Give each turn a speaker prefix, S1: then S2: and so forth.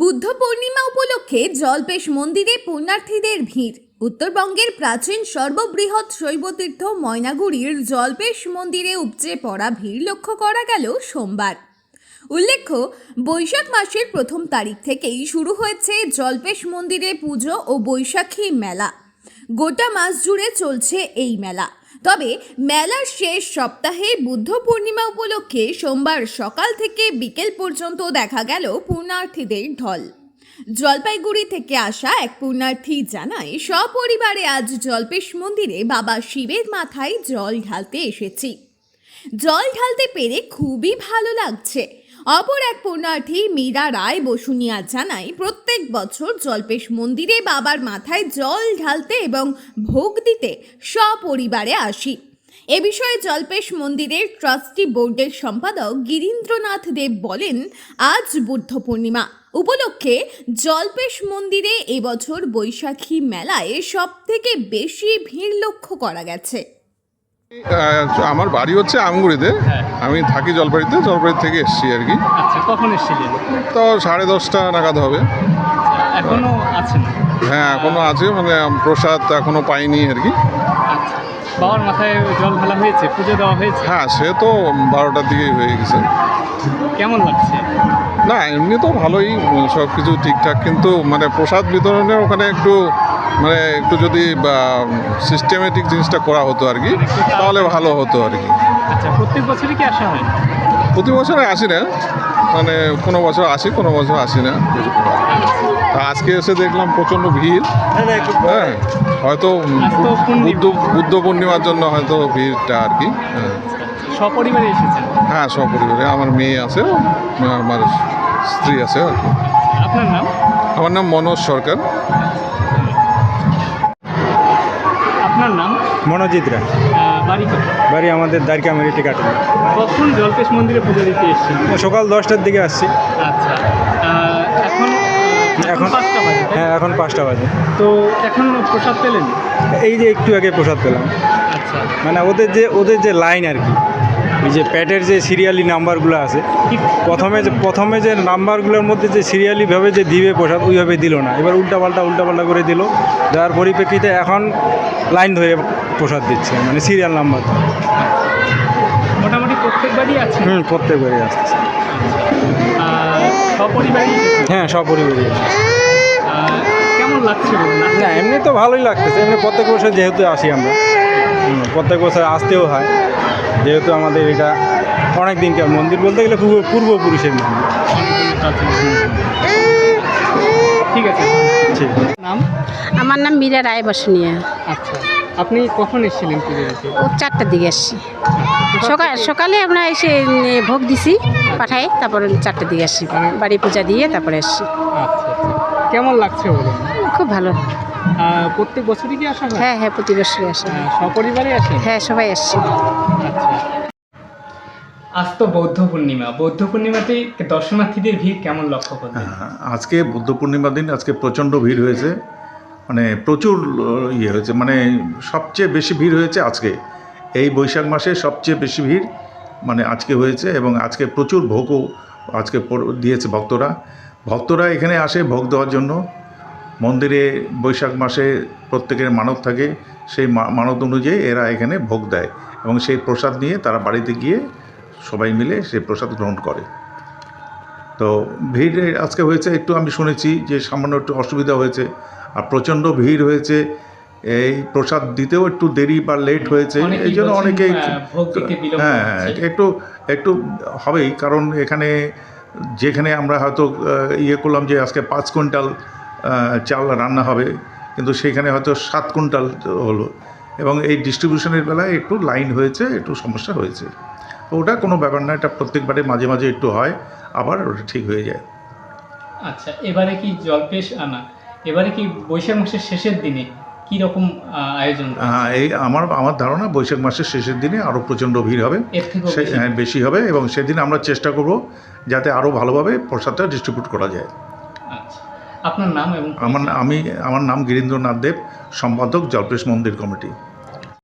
S1: বুদ্ধ পূর্ণিমা উপলক্ষে জলপেশ মন্দিরে পুণ্যার্থীদের ভিড়। উত্তরবঙ্গের প্রাচীন সর্ববৃহৎ শৈবতীর্থ ময়নাগুড়ির জলপেশ মন্দিরে উপচে পড়া ভিড় লক্ষ্য করা গেল সোমবার। উল্লেখ্য, বৈশাখ মাসের প্রথম তারিখ থেকেই শুরু হয়েছে জলপেশ মন্দিরে পুজো ও বৈশাখী মেলা। গোটা মাস জুড়ে চলছে এই মেলা। তবে মেলার শেষ সপ্তাহে বুদ্ধ পূর্ণিমা উপলক্ষে সোমবার সকাল থেকে বিকেল পর্যন্ত দেখা গেল পূর্ণার্থীদের ঢল। জলপাইগুড়ি থেকে আসা এক পুণ্যার্থী জানায়, সপরিবারে আজ জলপেশ মন্দিরে বাবা শিবের মাথায় জল ঢালতে এসেছি। জল ঢালতে পেরে খুবই ভালো লাগছে। অপর এক পুণ্যার্থী মীরা রায় বসুনিয়া জানায়, প্রত্যেক বছর জলপেশ মন্দিরে বাবার মাথায় জল ঢালতে এবং ভোগ দিতে সপরিবারে আসি। এ বিষয়ে জলপেশ মন্দিরের ট্রাস্টি বোর্ডের সম্পাদক গিরীন্দ্রনাথ দেব বলেন, আজ বুদ্ধ পূর্ণিমা। উপলক্ষে জলপেশ মন্দিরে এবছর বৈশাখী মেলায় সব থেকে বেশি ভিড় লক্ষ্য করা গেছে।
S2: আমার বাড়ি হচ্ছে আমগুড়িতে
S3: হ্যাঁ।
S2: আমি থাকি জলপাইতে জলপাইড়ি থেকে এসেছি আর কি।
S3: আচ্ছা কখন এসেছিলেন?
S2: তো সাড়ে দশটা নাগাদ হবে।
S3: এখনও আছেন?
S2: হ্যাঁ এখনও আছে মানে প্রসাদ এখনও পাইনি আর কি।
S3: আচ্ছা বাবার মাথায় জল ঢালা হয়েছে পুজো দেওয়া হয়েছে?
S2: হ্যাঁ সে তো বারোটার দিকেই হয়ে গেছে।
S3: কেমন লাগছে?
S2: না এমনি তো ভালোই সব কিছু ঠিকঠাক কিন্তু মানে প্রসাদ বিতরণের ওখানে একটু মানে একটু যদি সিস্টেমেটিক জিনিসটা করা হতো আর কি তাহলে ভালো হতো আর কি।
S3: আচ্ছা প্রত্যেক বছরই কি আসা হয়?
S2: প্রতি বছরে আসি না মানে কোনো বছর আসি কোনো বছর আসি না। আজকে এসে দেখলাম প্রচণ্ড ভিড়। হ্যাঁ হয়তো। বুদ্ধ বুদ্ধ পূর্ণিমার জন্য হয়তো ভিড়টা আর কি হ্যাঁ।
S3: সপরিবারে এসেছেন?
S2: হ্যাঁ সপরিবারে। আমার মেয়ে আছে আমার স্ত্রী আছে আর কি।
S3: আপনার নাম?
S2: আমার নাম মনোজ সরকার।
S3: আপনার নাম?
S4: মনোজিৎ রায়।
S3: বাড়ি?
S4: বাড়ি আমাদের দ্বারকা মেরিটি কাটে
S3: কখন জলপেশ মন্দিরে পুজো দিতে এসেছি
S4: সকাল দশটার দিকে আসছি।
S3: আচ্ছা। এখন এখন
S4: এখন-
S3: পাঁচটা বাজে
S4: হ্যাঁ এখন পাঁচটা বাজে।
S3: তো এখন প্রসাদ পেলেন?
S4: এই যে একটু আগে প্রসাদ পেলাম।
S3: আচ্ছা।
S4: মানে ওদের যে ওদের যে লাইন আর কি। ওই যে প্যাটের যে সিরিয়ালি নাম্বারগুলো আছে প্রথমে যে প্রথমে যে নাম্বারগুলোর মধ্যে যে সিরিয়ালিভাবে যে দিবে প্রসাদ ওইভাবে দিল না। এবার উল্টাপাল্টা উল্টাপাল্টা করে দিল। যার পরিপ্রেক্ষিতে এখন লাইন ধরে প্রসাদ দিচ্ছে মানে সিরিয়াল নাম্বার।
S3: মোটামুটি প্রত্যেকবারই আছে?
S4: হুম প্রত্যেকবারই
S3: সপরিবারই
S4: হ্যাঁ সপরিবারই আসছে
S3: কেমন লাগছে
S4: না এমনি তো ভালোই লাগতেছে। এমনি প্রত্যেক বছর যেহেতু আসি আমরা। প্রত্যেক বছর আসতেও হয়। যেহেতু আমাদের এটা অনেক দিনকার মন্দির বলতে গেলে পূর্ব পূর্বপুরুষের মন্দির।
S3: ঠিক আছে।
S4: ঠিক
S3: নাম?
S5: আমার নাম মীরা রায় বসুনিয়া।
S3: আচ্ছা। আপনি কখন এসেছিলেন
S5: ও চারটার দিকে আসছি। সকাল সকালে আমরা এসে ভোগ দিছি পাঠাই তারপরে চারটার দিকে আসছি। বাড়ি পূজা দিয়ে তারপরে আসছি।
S3: আচ্ছা আচ্ছা। কেমন লাগছে বলুন?
S5: খুব ভালো।
S3: প্রত্যেক বছরই কি আসা হয়?
S5: হ্যাঁ হ্যাঁ প্রতি বছরই আসে
S3: সপরিবারে আসে?
S5: হ্যাঁ সবাই আসছি
S3: আচ্ছা। আজ তো বৌদ্ধ পূর্ণিমা। বৌদ্ধ পূর্ণিমাতে দর্শনার্থীদের ভিড় কেমন লক্ষ্য করবেন?
S6: হ্যাঁ, আজকে বুদ্ধ পূর্ণিমার দিন আজকে প্রচণ্ড ভিড় হয়েছে। মানে প্রচুর ইয়ে হয়েছে। মানে সবচেয়ে বেশি ভিড় হয়েছে আজকে। এই বৈশাখ মাসে সবচেয়ে বেশি ভিড় মানে আজকে হয়েছে এবং আজকে প্রচুর ভোগও আজকে দিয়েছে ভক্তরা। ভক্তরা এখানে আসে ভোগ দেওয়ার জন্য। মন্দিরে বৈশাখ মাসে প্রত্যেকের মানত থাকে সেই মানত অনুযায়ী এরা এখানে ভোগ দেয় এবং সেই প্রসাদ নিয়ে তারা বাড়িতে গিয়ে সবাই মিলে সেই প্রসাদ গ্রহণ করে। তো ভিড় আজকে হয়েছে একটু আমি শুনেছি যে সামান্য একটু অসুবিধা হয়েছে আর প্রচণ্ড ভিড় হয়েছে। এই প্রসাদ দিতেও একটু দেরি বা লেট হয়েছে এই জন্য
S3: বিলম্ব
S6: হ্যাঁ হ্যাঁ একটু একটু হবেই কারণ এখানে যেখানে আমরা হয়তো ইয়ে করলাম যে আজকে পাঁচ কুইন্টাল চাল রান্না হবে কিন্তু সেইখানে হয়তো সাত কুইন্টাল হলো। এবং এই ডিস্ট্রিবিউশনের বেলায় একটু লাইন হয়েছে একটু সমস্যা হয়েছে। তো ওটা কোনো ব্যাপার না এটা প্রত্যেকবারে মাঝে মাঝে একটু হয় আবার ওটা ঠিক হয়ে যায়।
S3: আচ্ছা এবারে কি জলপেশ আনা এবারে কি বৈশাখ মাসের শেষের দিনে কি রকম আয়োজন
S6: হ্যাঁ এই আমার আমার ধারণা বৈশাখ মাসের শেষের দিনে আরও প্রচণ্ড ভিড় হবে।
S3: বেশি?
S6: হ্যাঁ, বেশি হবে এবং সেদিন আমরা চেষ্টা করব যাতে আরও ভালোভাবে প্রসাদটা ডিস্ট্রিবিউট করা যায়।
S3: আপনার নাম এবং
S6: আমার আমি আমার নাম গিরীন্দ্রনাথ দেব সম্পাদক জলপ্রেশ মন্দির কমিটি।